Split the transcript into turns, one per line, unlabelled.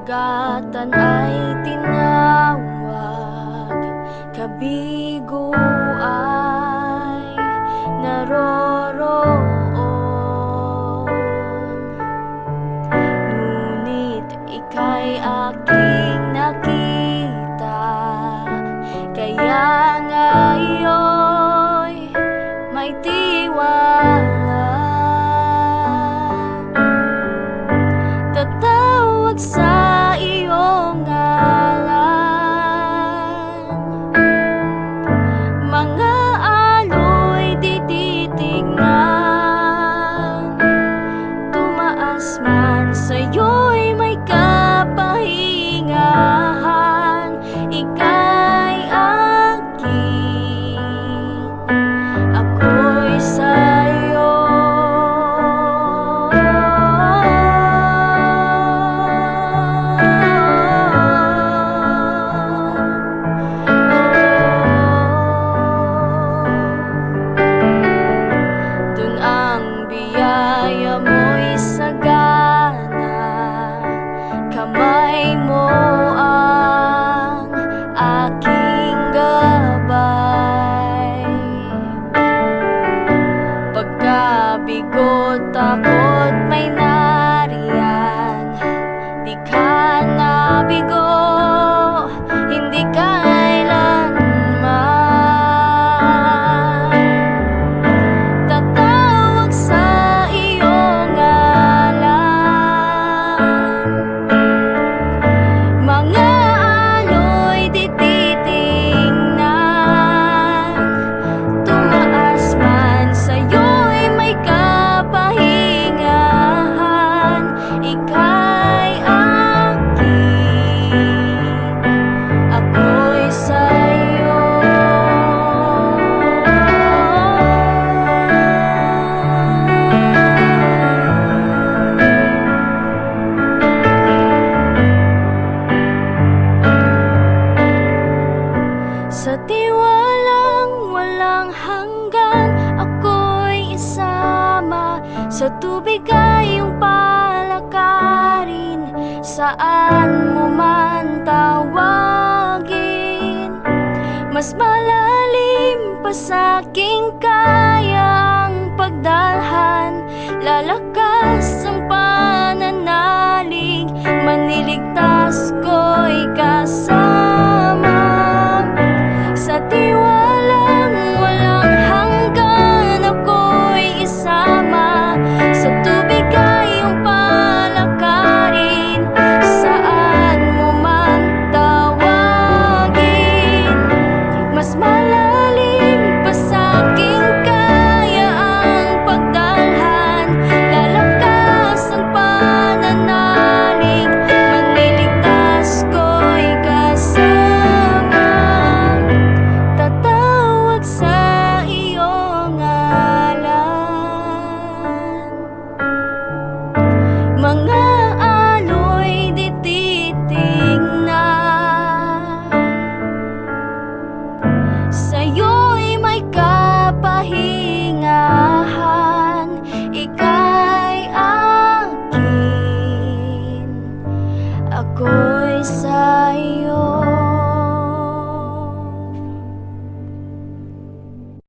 Karagatan ay tinawag. Kabigo ay naroroon. Ngunit ika'y aking nakita. Kaya man you. Sa tiwalang walang hanggan Ako'y isama. Sa tubig ay iyong palakarin Saan mo man tawagin. Mas malalim pa sa aking kayang pagdalhan Lalakas ang pananalig Maniligtas ko'y kasama. ako'y sa'yo.